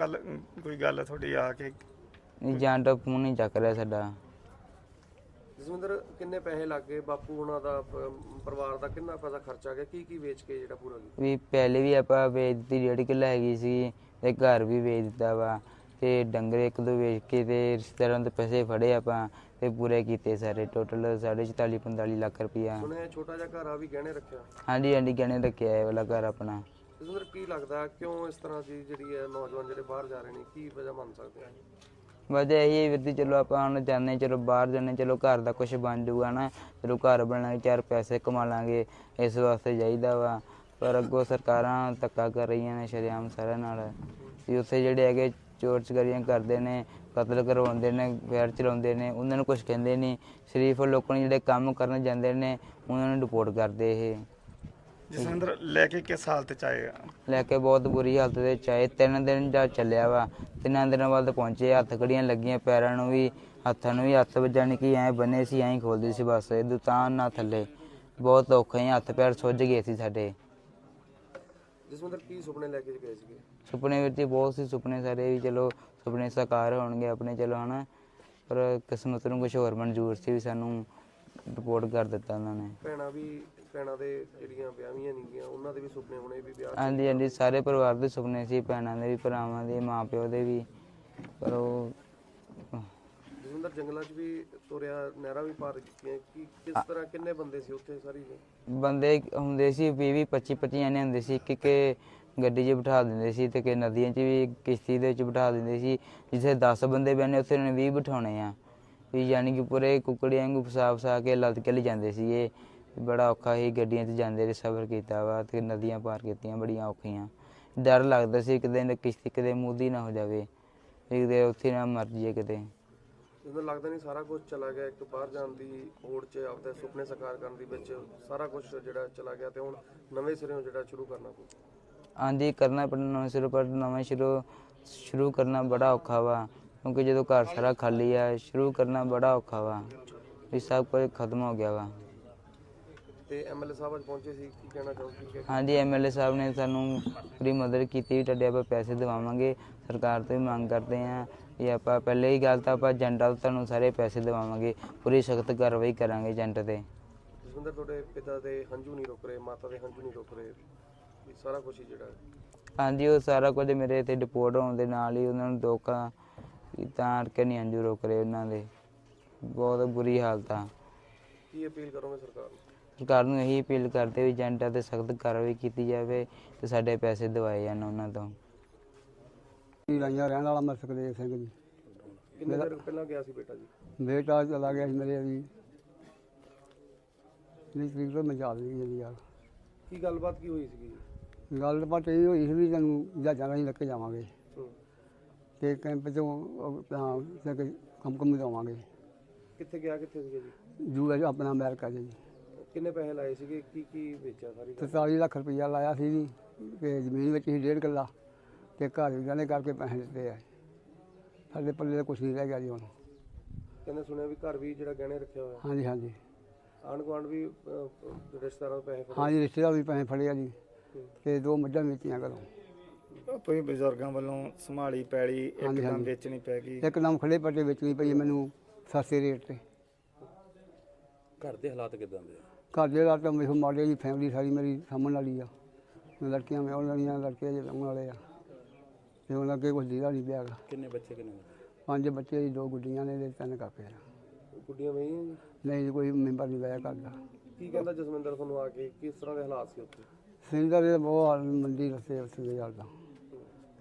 ਗੱਲ ਕੋਈ ਗੱਲ ਤੁਹਾਡੀ ਆ ਕੇ? ਨਹੀਂ ਏਜੰਟ ਫੋਨ ਨਹੀਂ ਚੱਕ ਰਿਹਾ ਸਾਡਾ। ਜਸਵਿੰਦਰ ਕਿੰਨੇ ਪੈਸੇ ਲੱਗ ਗਏ? ਬਾਪੂ ਉਹਨਾਂ ਦਾ ਪ- ਪਰਿਵਾਰ ਦਾ ਕਿੰਨਾ ਪੈਸਾ ਖਰਚਾ ਗਿਆ? ਕੀ ਕੀ ਵੇਚ ਕੇ ਜਿਹੜਾ ਪੂਰਾ ਕੀਤਾ? ਵੀ ਪਹਿਲੇ ਵੀ ਆਪਾਂ ਵੇਚ ਦਿੱਤੀ ਡੇਢ ਕਿੱਲਾ ਹੈਗੀ ਸੀ ਤੇ ਘਰ ਵੀ ਵੇਚ ਦਿੱਤਾ ਵਾ। ਤੇ ਡੰਗਰ ਇੱਕ ਦੋ ਵੇਚ ਕੇ ਤੇ ਰਿਸ਼ਤੇਦਾਰਾਂ ਤੋਂ ਪੈਸੇ ਫੜੇ ਆਪਾਂ ਤੇ ਪੂਰੇ ਕੀਤੇ ਸਾਰੇ। ਟੋਟਲ 44 45 ਲੱਖ ਰੁਪਇਆ ਸੁਣਿਆ ਛੋਟਾ ਜਿਹਾ ਘਰ ਆ ਵੀ ਗਹਿਣੇ ਰੱਖਿਆ? ਹਾਂਜੀ ਹਾਂਜੀ ਗਹਿਣੇ ਰੱਖਿਆ ਇਹ ਵਾਲਾ ਘਰ ਆਪਣਾ। ਜਸਵਿੰਦਰ ਕੀ ਲੱਗਦਾ, ਕਿਉਂ ਇਸ ਤਰ੍ਹਾਂ ਦੀ ਜਿਹੜੀ ਹੈ ਨੌਜਵਾਨ ਜਿਹੜੇ ਬਾਹਰ ਜਾ ਰਹੇ ਨੇ, ਕੀ ਵਜ੍ਹਾ ਮੰਨ ਸਕਦੇ ਆ ਵਜ੍ਹਾ ਇਹੀ ਹੈ ਵੀ ਚਲੋ ਆਪਾਂ ਹੁਣ ਚਾਹੁੰਦੇ ਚਲੋ ਬਾਹਰ ਜਾਂਦੇ ਚਲੋ ਘਰ ਦਾ ਕੁਝ ਬਣ ਜੂਗਾ ਨਾ, ਚਲੋ ਘਰ ਬਣਾਂਗੇ, ਚਾਰ ਪੈਸੇ ਕਮਾ ਲਾਂਗੇ, ਇਸ ਵਾਸਤੇ ਚਾਹੀਦਾ ਵਾ, ਪਰ ਅੱਗੋਂ ਸਰਕਾਰਾਂ ਧੱਕਾ ਕਰ ਰਹੀਆਂ ਨੇ, ਸ਼ਰੇਆਮ ਸਾਰਿਆਂ ਨਾਲ। ਵੀ ਉੱਥੇ ਜਿਹੜੇ ਹੈਗੇ ਚੋਰ ਚਕਾਰੀਆਂ ਕਰਦੇ ਨੇ, ਕਤਲ ਕਰਵਾਉਂਦੇ ਨੇ ਫੈਰ ਚਲਾਉਂਦੇ ਨੇ, ਉਹਨਾਂ ਨੂੰ ਕੁਝ ਕਹਿੰਦੇ ਨਹੀਂ, ਸ਼ਰੀਫ ਲੋਕਾਂ ਨੂੰ ਜਿਹੜੇ ਕੰਮ ਕਰਨ ਜਾਂਦੇ ਨੇ, ਉਹਨਾਂ ਨੂੰ ਰਿਪੋਰਟ ਕਰਦੇ ਇਹ। ਜਸਵਿੰਦਰ ਲੈ ਕੇ ਕਿਸ ਹਾਲਤ ਚ ਆਏ ਆ? ਲੈ ਕੇ ਬਹੁਤ ਬੁਰੀ ਹਾਲਤ ਦੇ ਚਾਹੇ ਤਿੰਨ ਦਿਨ ਜਾ ਚੱਲਿਆ ਵਾ। ਤਿੰਨਾਂ ਦਿਨਾਂ ਬਾਅਦ ਪਹੁੰਚੇ ਹੱਥ ਕੜੀਆਂ ਲੱਗੀਆਂ ਪੈਰਾਂ ਨੂੰ ਵੀ ਹੱਥਾਂ ਨੂੰ ਵੀ ਹੱਥ ਵੱਜਣ ਕਿ ਐ ਬੰਨੇ ਸੀ ਐਂ ਖੋਲਦੀ ਸੀ ਬਸ। ਇਹ ਦੁਕਾਨ ਨਾ ਥੱਲੇ। ਬਹੁਤ ਔਖੇ ਸੀ ਹੱਥ ਪੈਰ ਸੁੱਜ ਗਏ ਸੀ ਸਾਡੇ। ਜਸਵਿੰਦਰ ਕੀ ਸੁਪਨੇ ਲੈ ਕੇ ਗਏ ਸੀਗੇ? ਸੁਪਨੇ ਵਿੱਚ ਹੀ ਬਹੁਤ ਸੀ ਸੁਪਨੇ ਸਾਰੇ ਵੀ ਚਲੋ ਸੁਪਨੇ ਸਾਕਾਰ ਹੋਣਗੇ ਆਪਣੇ ਚਲੋ ਹਨਾ। ਪਰ ਕਿਸਮਤ ਨੂੰ ਕੁਝ ਹੋਰ ਮਨਜ਼ੂਰ ਸੀ ਵੀ ਸਾਨੂੰ ਰਿਪੋਰਟ ਕਰ ਦਿੱਤਾ ਉਹਨਾਂ ਨੇ। ਭੈਣਾਂ ਵੀ ਭੈਣਾਂ ਦੇ ਜਿਹੜੀਆਂ ਵਿਆਹੀਆਂ ਨਹੀਂ ਗਈਆਂ ਉਹਨਾਂ ਦੇ ਵੀ ਸੁਪਨੇ ਹੋਣੇ ਵੀ ਵਿਆਹ ਹਾਂਜੀ ਹਾਂਜੀ ਸਾਰੇ ਪਰਿਵਾਰ ਦੇ ਸੁਪਨੇ ਸੀ ਭੈਣਾਂ ਦੇ ਵੀ ਭਰਾਵਾਂ ਦੇ ਮਾਂ ਪਿਓ ਦੇ ਵੀ। ਪਰ ਉਹ ਜਸਵਿੰਦਰ ਜੰਗਲਾਂ 'ਚ ਵੀ ਤੁਰਿਆ ਨਹਿਰਾਂ ਵੀ ਪਾਰ ਕੀਤੀਆਂ ਕੀ ਕਿਸ ਤਰ੍ਹਾਂ ਕਿੰਨੇ ਬੰਦੇ ਸੀ ਉੱਥੇ ਸਾਰੀ? ਬੰਦੇ ਹੁੰਦੇ ਸੀ 20 20 25 25 ਜਣੇ ਹੁੰਦੇ ਸੀ ਕਿ ਕਿ ਗੱਡੀ 'ਚ ਬਿਠਾ ਦਿੰਦੇ ਸੀ ਤੇ ਕਿ ਨਦੀਆਂ 'ਚ ਵੀ ਕਿਸ਼ਤੀ ਦੇ ਵਿੱਚ ਬਿਠਾ ਦਿੰਦੇ ਸੀ ਜਿੱਥੇ 10 ਬੰਦੇ ਬੈਠੇ ਉੱਥੇ ਉਹਨਾਂ ਨੇ 20 ਬਿਠਾਉਣੇ ਆ। ਵੀ ਯਾਨੀ ਕਿ ਪੂਰੇ ਕੁੱਕੜੀਆਂ ਵਾਂਗੂ ਫਸਾ ਫਸਾ ਕੇ ਲੱਦ ਕੇ ਲੈ ਜਾਂਦੇ ਸੀ ਇਹ ਬੜਾ ਔਖਾ ਸੀ ਗੱਡੀਆਂ 'ਚ ਜਾਂਦੇ ਰਹੇ ਸਫ਼ਰ ਕੀਤਾ ਵਾ ਤੇ ਨਦੀਆਂ ਪਾਰ ਕੀਤੀਆਂ ਬੜੀਆਂ ਔਖੀਆਂ। ਡਰ ਲੱਗਦਾ ਸੀ ਕਿਤੇ ਨਾ ਕਿਸ਼ਤੀ ਕਿਤੇ ਮੂਦੀ ਨਾ ਹੋ ਜਾਵੇ ਵੀ ਕਿਤੇ ਉੱਥੇ ਨਾ ਮਰ ਜਾਈਏ ਕਿਤੇ ਮੈਨੂੰ ਲੱਗਦਾ ਨਹੀਂ ਸਾਰਾ ਕੁਝ ਚਲਾ ਗਿਆ ਇੱਕ ਬਾਹਰ ਜਾਣ ਦੀ ਹੋੜ 'ਚ ਆਪਦੇ ਸੁਪਨੇ ਸਾਕਾਰ ਕਰਨ ਦੀ ਵਿੱਚ ਸਾਰਾ ਕੁਝ ਜਿਹੜਾ ਚਲਾ ਗਿਆ ਤੇ ਹੁਣ ਨਵੇਂ ਸਿਰੋਂ ਜਿਹੜਾ ਸ਼ੁਰੂ ਕਰਨਾ ਪਊ। ਆਂਦੀ ਕਰਨਾ ਪੈਣਾ ਨਵਾਂ ਸ਼ੁਰੂ ਪਰ ਨਵਾਂ ਸ਼ੁਰੂ ਸ਼ੁਰੂ ਕਰਨਾ ਬੜਾ ਔਖਾ ਵਾ। ਕਿਉਂਕਿ ਜਦੋਂ ਘਰ ਸਾਰਾ ਖਾਲੀ ਆ ਸ਼ੁਰੂ ਕਰਨਾ ਬੜਾ ਔਖਾ ਵਾ। ਵੀ ਸਭ ਕੁਝ ਖਤਮ ਹੋ ਗਿਆ ਵਾ। ਤੇ ਐਮਐਲਏ ਸਾਹਿਬ ਅੱਜ ਪਹੁੰਚੇ ਸੀ ਕੀ ਕਹਿਣਾ ਚਾਹੋਗੇ? ਹਾਂਜੀ ਐਮਐਲਏ ਸਾਹਿਬ ਨੇ ਸਾਨੂੰ ਪੂਰੀ ਮਦਦ ਕੀਤੀ ਵੀ ਤੁਹਾਡੇ ਆਪਾਂ ਪੈਸੇ ਦਿਵਾਵਾਂਗੇ ਸਰਕਾਰ ਤੋਂ ਵੀ ਮੰਗ ਕਰਦੇ ਆਂ ਵੀ ਆਪਾਂ ਪਹਿਲੇ ਹੀ ਗੱਲ ਤਾਂ ਆਪਾਂ ਏਜੰਟਾਂ ਤੋਂ ਤੁਹਾਨੂੰ ਸਾਰੇ ਪੈਸੇ ਦਿਵਾਵਾਂਗੇ ਪੂਰੀ ਸਖਤ ਕਾਰਵਾਈ ਕਰਾਂਗੇ ਏਜੰਟ ਤੇ। ਜਸਵਿੰਦਰ ਤੁਹਾਡੇ ਪਿਤਾ ਦੇ ਹੰਝੂ ਨਹੀਂ ਰੁਕ ਰਹੇ ਮਾਤਾ ਦੇ ਹੰਝੂ ਨਹੀਂ ਰੁਕ ਰਹੇ ਵੀ ਸਾਰਾ ਕੁਝ ਜਿਹੜਾ। ਹਾਂਜੀ ਉਹ ਸਾਰਾ ਕੁਝ ਮੇਰੇ ਤੇ ਰਿਪੋਰਟ ਹੋਣ ਦੇ ਨਾਲ ਹੀ ਉਹਨਾਂ ਨੂੰ ਧੋਖਾ ਵੀ ਤਾਂ ਕਰਕੇ ਨਹੀਂ ਅੰਜੂ ਰੁਕ ਰਹੇ ਉਹਨਾਂ ਦੇ। ਬਹੁਤ ਬੁਰੀ ਹਾਲਤ ਆ। ਕੀ ਅਪੀਲ ਕਰੋਗੇ ਸਰਕਾਰ ਨੂੰ? ਸਰਕਾਰ ਨੂੰ ਇਹੀ ਅਪੀਲ ਕਰਦੇ ਵੀ ਏਜੰਟਾਂ ਤੇ ਸਖਤ ਕਾਰਵਾਈ ਕੀਤੀ ਜਾਵੇ ਤੇ ਸਾਡੇ ਪੈਸੇ ਦਿਵਾਏ ਜਾਣ ਉਹਨਾਂ ਤੋਂ। ਲਾਈਆਂ ਰਹਿਣ ਵਾਲਾ ਮੈਂ ਸੁਖਦੇਵ ਸਿੰਘ ਜੀ। ਕਿੰਨੇ ਦਿਨ ਪਹਿਲਾਂ ਗਿਆ ਸੀ ਬੇਟਾ ਜੀ? ਬੇਟਾ ਚਲਾ ਗਿਆ ਸੀ ਮੇਰੇ ਵੀ। ਨਹੀਂ ਤਰੀਕ ਤੋਂ ਮੈਂ ਯਾਦ ਨਹੀਂ ਜੀ ਯਾਰ। ਕੀ ਗੱਲਬਾਤ ਕੀ ਹੋਈ ਸੀਗੀ ਜੀ? ਗੱਲ ਬਾਤ ਇਹ ਹੋਈ ਸੀ ਵੀ ਤੈਨੂੰ ਜਹਾਜ਼ਾਂ ਰਾਹੀਂ ਲੈ ਕੇ ਜਾਵਾਂਗੇ। ਤੇ ਕੈਂਪ ਤੋਂ ਕਿ ਕੰਮ ਕੰਮ ਜਾਵਾਂਗੇ ਕਿੱਥੇ ਗਿਆ ਕਿੱਥੇ ਸੀਗੇ ਜੀ? ਜੂ ਹੈ ਆਪਣਾ ਅਮਰੀਕਾ 'ਚ ਜੀ। ਕਿੰਨੇ ਪੈਸੇ ਲਾਏ ਸੀਗੇ? ਕੀ ਕੀ ਵੇਚਿਆ ਸਾਰੀ ਗੱਲ? 43 ਲੱਖ ਰੁਪਈਆ ਲਾਇਆ ਸੀ ਜੀ ਤੇ ਜ਼ਮੀਨ ਵਿੱਚ ਹੀ ਡੇਢ ਕਿੱਲਾ ਤੇ ਘਰ ਵੀ ਗਹਿਣੇ ਕਰਕੇ ਪੈਸੇ ਦਿੱਤੇ ਆ। ਸਾਡੇ ਪੱਲੇ ਦਾ ਕੁਛ ਨਹੀਂ ਰਹਿ ਗਿਆ ਜੀ ਹੁਣ। ਕਹਿੰਦੇ ਸੁਣਿਆ ਵੀ ਘਰ ਵੀ ਜਿਹੜਾ ਗਹਿਣੇ ਰੱਖਿਆ ਹੋਇਆ। ਹਾਂਜੀ ਹਾਂਜੀ। ਆਂਢ ਗੁਆਂਢ ਵੀ ਅਹ, ਰਿਸ਼ਤੇਦਾਰਾਂ ਤੋਂ ਪੈਸੇ ਫੜੇ? ਹਾਂਜੀ ਰਿਸ਼ਤੇਦਾਰ ਵੀ ਪੈਸੇ ਫੜੇ ਆ ਜੀ। ਤੇ ਦੋ ਮੱਝਾਂ ਵੇਚੀਆਂ ਘਰੋਂ। ਕੋਈ ਬਜ਼ੁਰਗਾਂ ਵੱਲੋਂ ਸੰਭਾਲੀ ਪੈਲੀ ਹਾਂਜੀ, ਇੱਕਦਮ ਹਾਂਜੀ। ਵੇਚਣੀ ਪੈ ਗਈ। ਇੱਕਦਮ ਖੜੇ ਪੱਟੇ ਵੇਚਣੀ ਪਈ ਮੈਨੂੰ ਸਸਤੇ ਰੇਟ ਤੇ। ਘਰ ਦੇ ਹਾਲਾਤ ਕਿਦਾਂ ਦੇ ਘਰ ਦੇ ਹਾਲਾਤ ਤਾਂ ਮੇਰੇ ਮਾੜੇ ਦੀ ਫੈਮਿਲੀ ਸਾਰੀ ਮੇਰੀ ਸਾਹਮਣ ਵਾਲੀ ਆ। ਲੜਕੀਆਂ ਮੈਂ ਉਹਨਾਂ ਦੀਆਂ ਲੜਕੇ ਜੇ ਸਾਹਮਣ ਵਾਲੇ ਆ। ਤੇ ਉਹਨਾਂ ਅੱਗੇ ਕੁਝ ਦੀਦਾ ਨਹੀਂ ਪਿਆ ਗਾ। ਕਿੰਨੇ ਬੱਚੇ ਕਿੰਨੇ ਪੰਜ ਬੱਚੇ ਜੀ ਦੋ ਗੁੱਡੀਆਂ ਨੇ ਤੇ ਤਿੰਨ ਕਾਕੇ ਆ ਗੁੱਡੀਆਂ ਵਈਆਂ ਜੀ? ਨਹੀਂ ਜੀ, ਕੋਈ ਮੈਂਬਰ ਨਹੀਂ ਵਿਆਹ ਕਰਦਾ ਕੀ ਕਹਿੰਦਾ ਜਸਵਿੰਦਰ ਤੁਹਾਨੂੰ ਆ ਕੇ? ਕਿਸ ਤਰ੍ਹਾਂ ਦੇ ਹਾਲਾਤ ਸੀ ਉੱਥੇ? ਸਿੰਦਰ ਦੇ ਬਹੁਤ ਹਾਲ ਮੰਦੀ ਰਸਤੇ ਉਸ ਦੇ ਹਾਲ ਦਾ।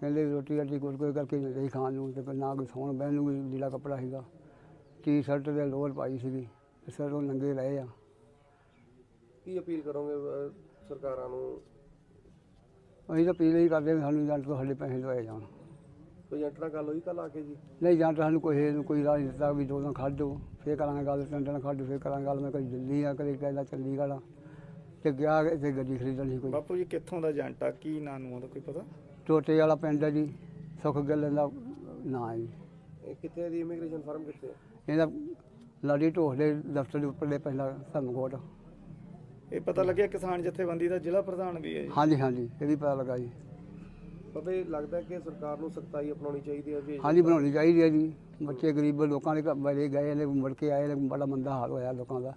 ਕਹਿੰਦੇ ਵੀ ਰੋਟੀ ਰਾਟੀ ਕੁਝ ਕੋਈ ਕਰਕੇ ਨਹੀਂ ਰਹੀ ਖਾਣ ਨੂੰ ਤੇ ਫਿਰ ਨਾ ਕੋਈ ਸੌਣ ਬਹਿਣ ਨੂੰ ਕੋਈ ਲੀੜਾ ਕੱਪੜਾ ਸੀਗਾ। ਟੀ ਸ਼ਰਟ ਤੇ ਲੋਅਰ ਪਾਈ ਸੀਗੀ ਤੇ ਸਿਰ ਉਹ ਨੰਗੇ ਰਹੇ ਆ। ਕੀ ਅਪੀਲ ਕਰੋਗੇ ਅਹ, ਸਰਕਾਰਾਂ ਨੂੰ? ਅਸੀਂ ਤਾਂ ਪੀਲੇ ਹੀ ਕਰਦੇ ਵੀ ਸਾਨੂੰ ਜੰਟ ਤੋਂ ਸਾਡੇ ਪੈਸੇ ਦਵਾਏ ਜਾਣ। ਕੋਈ ਏਜੰਟ ਨਾਲ ਗੱਲ ਹੋਈ ਕੱਲ ਆ ਕੇ ਜੀ? ਨਹੀਂ ਜਾਂ ਤਾਂ ਸਾਨੂੰ ਕੋਈ ਕੋਈ ਰਾਹ ਨਹੀਂ ਦਿੱਤਾ ਵੀ ਦੋ ਦਿਨ ਖੜ ਜਾਓ ਫੇਰ ਕਰਾਂਗੇ ਗੱਲ ਤਿੰਨ ਦਿਨ ਖੜ ਜਾਓ ਫੇਰ ਕਰਾਂਗੇ ਗੱਲ। ਮੈਂ ਕਦੀ ਦਿੱਲੀ ਆ ਕਦੇ ਕਹਿੰਦਾ ਚੰਡੀਗੜ੍ਹ ਆ ਤੇ ਗਿਆ ਤੇ ਗੱਡੀ ਖਰੀਦਣ ਸੀ ਕੋਈ। ਬਾਪੂ ਜੀ ਕਿੱਥੋਂ ਦਾ ਏਜੰਟ ਆ? ਕੀ ਨਾਂ ਨੂੰ ਉਹਦਾ ਕੋਈ ਪਤਾ? ਟੋਟੇ ਵਾਲਾ ਪਿੰਡ ਹੈ ਜੀ ਸੁੱਖ ਗੱਲ ਦਾ ਨਾਂ ਹੈ ਜੀ। ਇਹ ਕਿੱਥੇ ਦੀ ਇਮੀਗ੍ਰੇਸ਼ਨ ਫਰਮ ਕਿੱਥੇ ਹੈ? ਇਹਦਾ ਲਾਡੀ ਢੋਹ ਦੇ ਦਫ਼ਤਰ ਦੇ ਉੱਪਰਲੇ ਪਹਿਲਾ ਧਰਮਕੋਟ। ਇਹ ਪਤਾ ਲੱਗਿਆ ਕਿਸਾਨ ਜਥੇਬੰਦੀ ਦਾ ਜ਼ਿਲ੍ਹਾ ਪ੍ਰਧਾਨ ਵੀ ਹੈ ਜੀ। ਹਾਂਜੀ ਹਾਂਜੀ ਇਹ ਵੀ ਪਤਾ ਲੱਗਾ ਜੀ। ਬਾਬੇ ਲੱਗਦਾ ਕਿ ਸਰਕਾਰ ਨੂੰ ਸਖਤਾਈ ਅਪਣਾਉਣੀ ਚਾਹੀਦੀ ਹੈ ਵੀ ਹਾਂਜੀ ਬਣਾਉਣੀ ਚਾਹੀਦੀ ਹੈ ਜੀ। ਬੱਚੇ ਗਰੀਬ ਲੋਕਾਂ ਦੇ ਘਰ ਬੜੇ ਗਏ ਨੇ ਮੁੜ ਕੇ ਆਏ ਨੇ ਬੜਾ ਮੰਦਾ ਹਾਲ ਹੋਇਆ ਲੋਕਾਂ ਦਾ।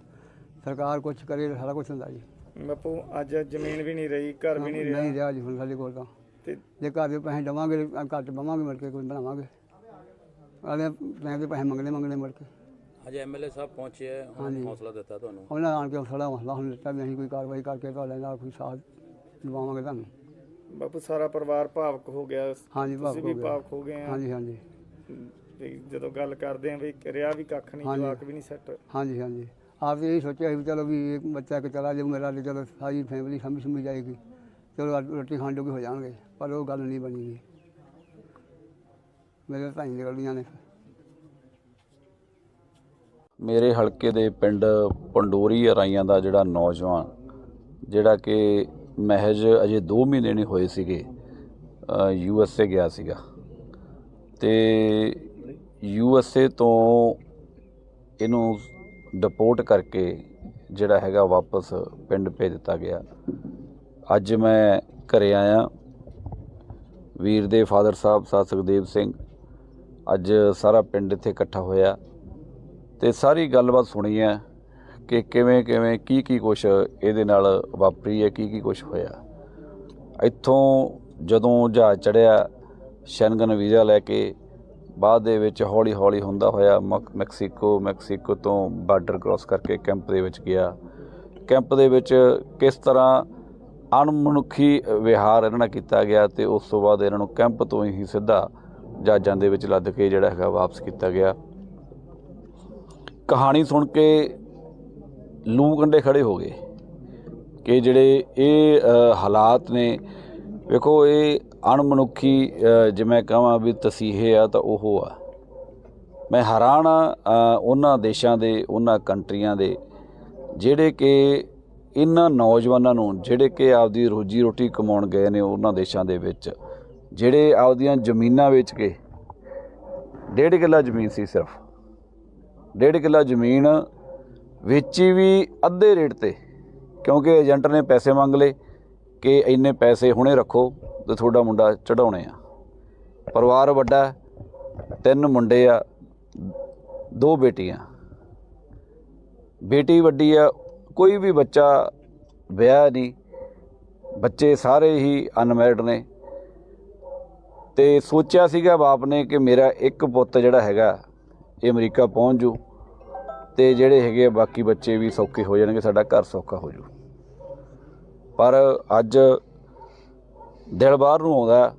ਸਰਕਾਰ ਕੁਝ ਕਰੇ ਤਾਂ ਸਾਰਾ ਕੁਝ ਹੁੰਦਾ ਜੀ। ਬਾਪੂ ਅੱਜ ਜ਼ਮੀਨ ਵੀ ਨਹੀਂ ਰਹੀ ਘਰ ਵੀ ਨਹੀਂ ਰਿਹਾ। ਨਹੀਂ ਰਿਹਾ ਜੀ ਹੁਣ ਸਾਡੇ ਕੋਲ ਤਾਂ। ਤੇ ਜੇ ਘਰ ਦੇ ਪੈਸੇ ਦੇਵਾਂਗੇ ਤਾਂ ਘਰ ਚ ਬਵਾਂਗੇ ਮੁੜ ਕੇ ਕੁਝ ਬਣਾਵਾਂਗੇ। ਆਲੇ ਟਾਈਮ ਦੇ ਪੈਸੇ ਮੰਗਣੇ ਮੰਗਣੇ ਮੁੜ ਕੇ। ਅੱਜ ਐਮਐਲਏ ਸਾਹਿਬ ਪਹੁੰਚੇ ਹੈ ਉਹਨਾਂ ਹੌਸਲਾ ਦਿੱਤਾ ਤੁਹਾਨੂੰ। ਉਹਨਾਂ ਆਣ ਕੇ ਸਾਡਾ ਹੌਸਲਾ ਹੁਣ ਦਿੱਤਾ ਵੀ ਅਸੀਂ ਕੋਈ ਕਾਰਵਾਈ ਕਰਕੇ ਤੁਹਾਡੇ ਨਾਲ ਕੋਈ ਸਾਥ ਦਿਵਾਵਾਂਗੇ ਤੁਹਾਨੂੰ। ਬਾਪੂ ਸਾਰਾ ਪਰਿਵਾਰ ਭਾਵਕ ਹੋ ਗਿਆ। ਹਾਂਜੀ ਭਾਵ ਤੁਸੀਂ ਵੀ ਭਾਵਕ ਹੋ ਗਏ ਆ। ਹਾਂਜੀ ਹਾਂਜੀ। ਵੀ ਜਦੋਂ ਗੱਲ ਕਰਦੇ ਆ ਵੀ ਰਿਹਾ ਵੀ ਕੱਖ ਨਹੀਂ। ਜਵਾਕ ਵੀ ਨਹੀਂ ਸੈੱਟ। ਹਾਂਜੀ ਹਾਂਜੀ। ਆਪ ਇਹ ਸੋਚਿਆ ਸੀ ਵੀ ਚਲੋ ਵੀ ਇੱਕ ਬੱਚਾ ਕਿ ਚਲਾ ਜਾਊ ਮੇਰਾ ਤੇ ਚਲੋ ਸਾਰੀ ਫੈਮਿਲੀ ਸਮਝ ਸਮਝ ਜਾਏਗੀ। ਚਲੋ ਰੋਟੀ ਖਾਣ ਜੋਗੇ ਹੋ ਜਾਣਗੇ। ਪਰ ਉਹ ਗੱਲ ਨਹੀਂ ਬਣੀ ਜੀ। ਮੇਰੇ ਤਾਂ ਹੀ ਨਿਕਲਦੀਆਂ ਨੇ। ਮੇਰੇ ਹਲਕੇ ਦੇ ਪਿੰਡ ਪੰਡੋਰੀ ਅਰਾਈਆਂ ਦਾ ਜਿਹੜਾ ਨੌਜਵਾਨ, ਜਿਹੜਾ ਕਿ ਮਹਿਜ ਅਜੇ 2 ਮਹੀਨੇ ਨਹੀਂ ਹੋਏ ਸੀਗੇ ਯੂ ਐਸ ਏ ਗਿਆ ਸੀਗਾ। ਤੇ ਯੂ ਐਸ ਏ ਤੋਂ ਇਹਨੂੰ ਡਿਪੋਰਟ ਕਰਕੇ ਜਿਹੜਾ ਹੈਗਾ ਵਾਪਸ ਪਿੰਡ ਭੇਜ ਦਿੱਤਾ ਗਿਆ। ਅੱਜ ਮੈਂ ਘਰੇ ਆਇਆ। ਵੀਰ ਦੇ ਫਾਦਰ ਸਾਹਿਬ ਸਾਧ ਸੁਖਦੇਵ ਸਿੰਘ। ਅੱਜ ਸਾਰਾ ਪਿੰਡ ਇੱਥੇ ਇਕੱਠਾ ਹੋਇਆ ਤੇ ਸਾਰੀ ਗੱਲਬਾਤ ਸੁਣੀ ਹੈ ਕਿ ਕਿਵੇਂ ਕਿਵੇਂ, ਕੀ ਕੀ ਕੁਛ ਇਹਦੇ ਨਾਲ ਵਾਪਰੀ ਹੈ, ਕੀ ਕੀ ਕੁਛ ਹੋਇਆ। ਇੱਥੋਂ ਜਦੋਂ ਜਹਾਜ਼ ਚੜਿਆ, ਸ਼ੈਨਗਨ ਵੀਜ਼ਾ ਲੈ ਕੇ ਬਾਅਦ ਦੇ ਵਿੱਚ ਹੌਲੀ ਹੌਲੀ ਹੁੰਦਾ ਹੋਇਆ ਮਕ- ਮੈਕਸੀਕੋ ਮੈਕਸੀਕੋ ਤੋਂ ਬਾਰਡਰ ਕ੍ਰਾਸ ਕਰਕੇ ਕੈਂਪ ਦੇ ਵਿੱਚ ਗਿਆ। ਕੈਂਪ ਦੇ ਵਿੱਚ ਕਿਸ ਤਰ੍ਹਾਂ ਅਣਮਨੁੱਖੀ ਵਿਹਾਰ ਇਹਨਾਂ ਨਾਲ ਕੀਤਾ ਗਿਆ ਤੇ ਉਸ ਤੋਂ ਬਾਅਦ ਇਹਨਾਂ ਨੂੰ ਕੈਂਪ ਤੋਂ ਹੀ ਸਿੱਧਾ ਜਹਾਜ਼ਾਂ ਦੇ ਵਿੱਚ ਲੱਦ ਕੇ ਜਿਹੜਾ ਹੈਗਾ ਵਾਪਸ ਕੀਤਾ ਗਿਆ। ਕਹਾਣੀ ਸੁਣ ਕੇ ਲੂ ਕੰਡੇ ਖੜੇ ਹੋ ਗਏ ਕਿ ਜਿਹੜੇ ਇਹ ਹਾਲਾਤ ਨੇ ਵੇਖੋ ਇਹ ਅਣਮਨੁੱਖੀ ਅ, ਜਿਵੇਂ ਕਹਾਂ ਵੀ ਤਸੀਹੇ ਆ ਤਾਂ ਉਹ ਆ। ਮੈਂ ਹੈਰਾਨ ਆ ਉਹਨਾਂ ਦੇਸ਼ਾਂ ਦੇ ਉਹਨਾਂ ਕੰਟਰੀਆਂ ਦੇ ਜਿਹੜੇ ਕਿ ਇਹਨਾਂ ਨੌਜਵਾਨਾਂ ਨੂੰ ਜਿਹੜੇ ਕਿ ਆਪਦੀ ਰੋਜੀ ਰੋਟੀ ਕਮਾਉਣ ਗਏ ਨੇ ਉਹਨਾਂ ਦੇਸ਼ਾਂ ਦੇ ਵਿੱਚ, ਜਿਹੜੇ ਆਪਦੀਆਂ ਜ਼ਮੀਨਾਂ ਵੇਚ ਕੇ ਡੇਢ ਕਿੱਲਾ ਜ਼ਮੀਨ ਸੀ ਸਿਰਫ। ਡੇਢ ਕਿੱਲਾ ਜ਼ਮੀਨ ਵੇਚੀ ਵੀ ਅੱਧੇ ਰੇਟ ਤੇ, ਕਿਉਂਕਿ ਏਜੰਟ ਨੇ ਪੈਸੇ ਮੰਗ ਲਏ ਕਿ ਇੰਨੇ ਪੈਸੇ ਹੁਣੇ ਰੱਖੋ ਤੇ ਤੁਹਾਡਾ ਮੁੰਡਾ ਚੜਾਉਣੇ ਆ। ਪਰਿਵਾਰ ਵੱਡਾ ਤਿੰਨ ਮੁੰਡੇ ਆ, ਦੋ ਬੇਟੀਆਂ। ਬੇਟੀ ਵੱਡੀ ਆ ਕੋਈ ਵੀ ਬੱਚਾ ਵਿਆਹ ਨਹੀਂ, ਬੱਚੇ ਸਾਰੇ ਹੀ ਅਨਮੈਰਿਡ ਨੇ। ਤੇ ਸੋਚਿਆ ਸੀਗਾ ਬਾਪ ਨੇ ਕਿ ਮੇਰਾ ਇੱਕ ਪੁੱਤ ਜਿਹੜਾ ਹੈਗਾ, ਇਹ ਅਮਰੀਕਾ ਪਹੁੰਚ ਜੂ ਤੇ ਜਿਹੜੇ ਹੈਗੇ ਬਾਕੀ ਬੱਚੇ ਵੀ ਸੌਖੇ ਹੋ ਜਾਣਗੇ, ਸਾਡਾ ਘਰ ਸੌਖਾ ਹੋ ਜੂ। ਪਰ ਅੱਜ ਦਿਲ ਬਾਹਰ ਨੂੰ ਆਉਂਦਾ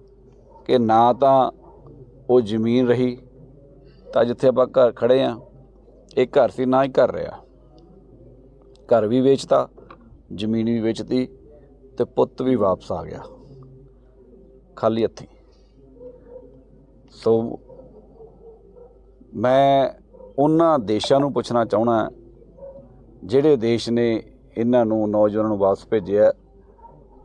ਕਿ ਨਾ ਤਾਂ ਉਹ ਜ਼ਮੀਨ ਰਹੀ ਤਾਂ ਜਿੱਥੇ ਆਪਾਂ ਘਰ ਖੜੇ ਆ ਇਹ ਘਰ ਸੀ, ਨਾ ਹੀ ਘਰ ਰਿਹਾ। ਘਰ ਵੀ ਵੇਚਤਾ, ਜ਼ਮੀਨ ਵੀ ਵੇਚਤੀ ਤੇ ਪੁੱਤ ਵੀ ਵਾਪਸ ਆ ਗਿਆ। ਖਾਲੀ ਹੱਥੀਂ। ਸੋ ਮੈਂ ਉਹਨਾਂ ਦੇਸ਼ਾਂ ਨੂੰ ਪੁੱਛਣਾ ਚਾਹਣਾ ਜਿਹੜੇ ਦੇਸ਼ ਨੇ ਇਹਨਾਂ ਨੂੰ ਨੌਜਵਾਨਾਂ ਨੂੰ ਵਾਪਸ ਭੇਜਿਆ,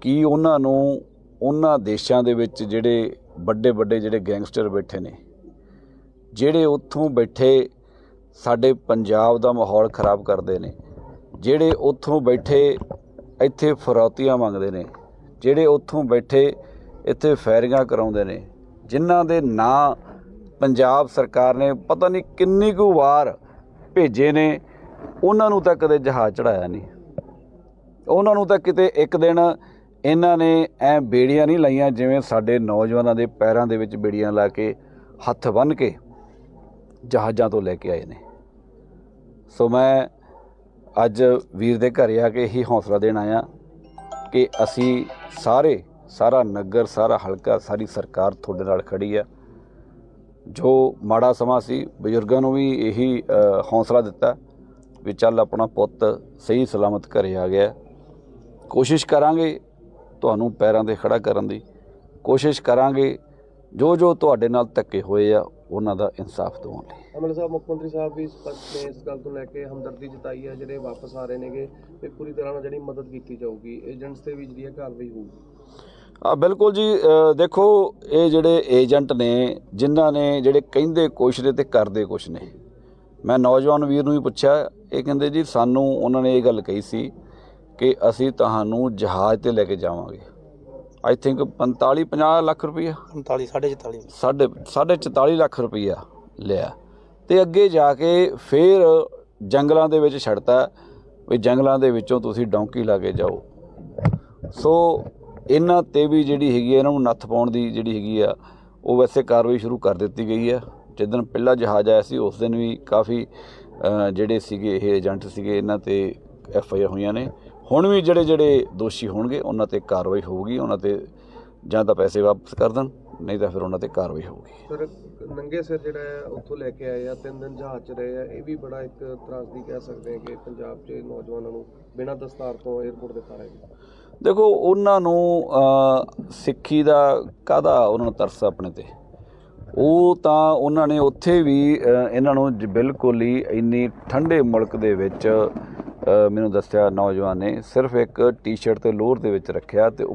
ਕੀ ਉਹਨਾਂ ਨੂੰ ਉਹਨਾਂ ਦੇਸ਼ਾਂ ਦੇ ਵਿੱਚ ਜਿਹੜੇ ਵੱਡੇ ਵੱਡੇ ਜਿਹੜੇ ਗੈਂਗਸਟਰ ਬੈਠੇ ਨੇ, ਜਿਹੜੇ ਉੱਥੋਂ ਬੈਠੇ ਸਾਡੇ ਪੰਜਾਬ ਦਾ ਮਾਹੌਲ ਖਰਾਬ ਕਰਦੇ ਨੇ ਜਿਹੜੇ ਉੱਥੋਂ ਬੈਠੇ ਇੱਥੇ ਫਰੌਤੀਆਂ ਮੰਗਦੇ ਨੇ, ਜਿਹੜੇ ਉੱਥੋਂ ਬੈਠੇ ਇੱਥੇ ਫੈਰਿੰਗਾਂ ਕਰਾਉਂਦੇ ਨੇ, ਜਿਨ੍ਹਾਂ ਦੇ ਨਾਂ ਪੰਜਾਬ ਸਰਕਾਰ ਨੇ ਪਤਾ ਨਹੀਂ ਕਿੰਨੀ ਕੁ ਵਾਰ ਭੇਜੇ ਨੇ, ਉਹਨਾਂ ਨੂੰ ਤਾਂ ਕਦੇ ਜਹਾਜ਼ ਚੜਾਇਆ ਨਹੀਂ। ਉਹਨਾਂ ਨੂੰ ਤਾਂ ਕਿਤੇ ਇੱਕ ਦਿਨ ਇਹਨਾਂ ਨੇ ਐ ਬੇੜੀਆਂ ਨਹੀਂ ਲਾਈਆਂ, ਜਿਵੇਂ ਸਾਡੇ ਨੌਜਵਾਨਾਂ ਦੇ ਪੈਰਾਂ ਦੇ ਵਿੱਚ ਬੇੜੀਆਂ ਲਾ ਕੇ ਹੱਥ ਬੰਨ੍ਹ ਕੇ ਜਹਾਜ਼ਾਂ ਤੋਂ ਲੈ ਕੇ ਆਏ ਨੇ। ਸੋ ਮੈਂ ਅੱਜ ਵੀਰ ਦੇ ਘਰ ਆ ਕੇ ਇਹੀ ਹੌਸਲਾ ਦੇਣ ਆਇਆ ਕਿ ਅਸੀਂ ਸਾਰੇ ਸਾਰਾ ਨਗਰ ਸਾਰਾ ਹਲਕਾ ਸਾਰੀ ਸਰਕਾਰ ਤੁਹਾਡੇ ਨਾਲ ਖੜੀ ਆ। ਜੋ ਮਾੜਾ ਸਮਾਂ ਸੀ ਬਜ਼ੁਰਗਾਂ ਨੂੰ ਵੀ ਇਹੀ ਅ, ਹੌਸਲਾ ਦਿੱਤਾ ਵੀ ਚੱਲ ਆਪਣਾ ਪੁੱਤ ਸਹੀ ਸਲਾਮਤ ਘਰੇ ਆ ਗਿਆ। ਕੋਸ਼ਿਸ਼ ਕਰਾਂਗੇ ਤੁਹਾਨੂੰ ਪੈਰਾਂ ਤੇ ਖੜਾ ਕਰਨ ਦੀ। ਕੋਸ਼ਿਸ਼ ਕਰਾਂਗੇ ਜੋ ਜੋ ਤੁਹਾਡੇ ਨਾਲ ਧੱਕੇ ਹੋਏ ਆ ਉਹਨਾਂ ਦਾ ਇਨਸਾਫ ਦਿਵਾਉਣ ਲਈ। ਐਮਐਲਏ ਸਾਹਿਬ ਮੁੱਖ ਮੰਤਰੀ ਸਾਹਿਬ ਵੀ ਸਪਸ਼ਟ ਨੇ ਇਸ ਗੱਲ ਤੋਂ ਲੈ ਕੇ ਹਮਦਰਦੀ ਜਤਾਈ ਹੈ ਜਿਹੜੇ ਵਾਪਸ ਆ ਰਹੇ ਨੇਗੇ ਤੇ ਪੂਰੀ ਤਰ੍ਹਾਂ ਨਾਲ ਜਿਹੜੀ ਮਦਦ ਕੀਤੀ ਜਾਊਗੀ ਏਜੰਟਸ ਤੇ ਵੀ ਜਿਹੜੀ ਹੈ ਕਾਰਵਾਈ ਹੋਊਗੀ। ਆ ਬਿਲਕੁਲ ਜੀ ਅ, ਦੇਖੋ ਇਹ ਜਿਹੜੇ ਏਜੰਟ ਨੇ ਜਿਨ੍ਹਾਂ ਨੇ ਜਿਹੜੇ ਕਹਿੰਦੇ ਕੁਛ ਨੇ ਤੇ ਕਰਦੇ ਕੁਛ ਨੇ। ਮੈਂ ਨੌਜਵਾਨ ਵੀਰ ਨੂੰ ਵੀ ਪੁੱਛਿਆ ਇਹ ਕਹਿੰਦੇ ਜੀ ਸਾਨੂੰ ਉਹਨਾਂ ਨੇ ਇਹ ਗੱਲ ਕਹੀ ਸੀ ਕਿ ਅਸੀਂ ਤੁਹਾਨੂੰ ਜਹਾਜ਼ ਤੇ ਲੈ ਕੇ ਜਾਵਾਂਗੇ। ਆਈ ਥਿੰਕ 45 50 ਲੱਖ ਰੁਪਈਆ। 39 44 ਸਾਢੇ ਸਾਢੇ 44 ਲੱਖ ਰੁਪਈਆ ਲਿਆ। ਤੇ ਅੱਗੇ ਜਾ ਕੇ ਫੇਰ ਜੰਗਲਾਂ ਦੇ ਵਿੱਚ ਛੱਡਤਾ ਵੀ ਜੰਗਲਾਂ ਦੇ ਵਿੱਚੋਂ ਤੁਸੀਂ ਡੌਂਕੀ ਲਾ ਕੇ ਜਾਓ। ਸੋ ਇਹਨਾਂ ਤੇ ਵੀ ਜਿਹੜੀ ਹੈਗੀ ਇਹਨਾਂ ਨੂੰ ਨੱਥ ਪਾਉਣ ਦੀ ਜਿਹੜੀ ਹੈਗੀ ਆ ਉਹ ਵੈਸੇ ਕਾਰਵਾਈ ਸ਼ੁਰੂ ਕਰ ਦਿੱਤੀ ਗਈ ਆ। ਜਿੱਦਣ ਪਹਿਲਾ ਜਹਾਜ਼ ਆਇਆ ਸੀ ਉਸ ਦਿਨ ਵੀ ਕਾਫੀ ਜਿਹੜੇ ਸੀਗੇ ਇਹ ਏਜੰਟ ਸੀਗੇ ਇਹਨਾਂ ਤੇ ਐਫ ਆਈ ਆਰ ਹੋਈਆਂ ਨੇ। ਹੁਣ ਵੀ ਜਿਹੜੇ ਜਿਹੜੇ ਦੋਸ਼ੀ ਹੋਣਗੇ ਉਹਨਾਂ ਤੇ ਕਾਰਵਾਈ ਹੋਊਗੀ ਉਹਨਾਂ ਤੇ ਜਾਂ ਤਾਂ ਪੈਸੇ ਵਾਪਸ ਕਰ ਦੇਣ ਨਹੀਂ ਤਾਂ ਫਿਰ ਉਹਨਾਂ ਤੇ ਕਾਰਵਾਈ ਹੋਊਗੀ। ਸਰ ਨੰਗੇ ਸਿਰ ਜਿਹੜਾ ਹੈ ਉੱਥੋਂ ਲੈ ਕੇ ਆਏ ਆ ਤਿੰਨ ਦਿਨ ਜਹਾਜ਼ 'ਚ ਰਹੇ ਆ ਇਹ ਵੀ ਬੜਾ ਇੱਕ ਤਰਾਸਦੀ ਕਹਿ ਸਕਦੇ ਹਾਂ ਕਿ ਪੰਜਾਬ 'ਚ ਨੌਜਵਾਨਾਂ ਨੂੰ ਬਿਨਾਂ ਦਸਤਾਰ ਤੋਂ 에ਅਰਪੋਰਟ ਤੇ ਉਤਾਰਿਆ ਗਿਆ ਦੇਖੋ ਉਹਨਾਂ ਨੂੰ ਸਿੱਖੀ ਦਾ ਕਾਹਦਾ ਉਹਨਾਂ ਨੂੰ ਤਰਸ ਆਪਣੇ ਤੇ? ਉਹ ਤਾਂ ਉਹਨਾਂ ਨੇ ਉੱਥੇ ਵੀ ਇਹਨਾਂ ਨੂੰ ਬਿਲਕੁਲ ਹੀ ਇੰਨੀ ਠੰਡੇ ਮੁਲਕ ਦੇ ਵਿੱਚ ਮੈਨੂੰ ਦੱਸਿਆ ਨੌਜਵਾਨ ਨੇ ਸਿਰਫ ਇੱਕ ਟੀ-ਸ਼ਰਟ ਤੇ ਲੋਅਰ ਦੇ ਵਿੱਚ ਰੱਖਿਆ ਤੇ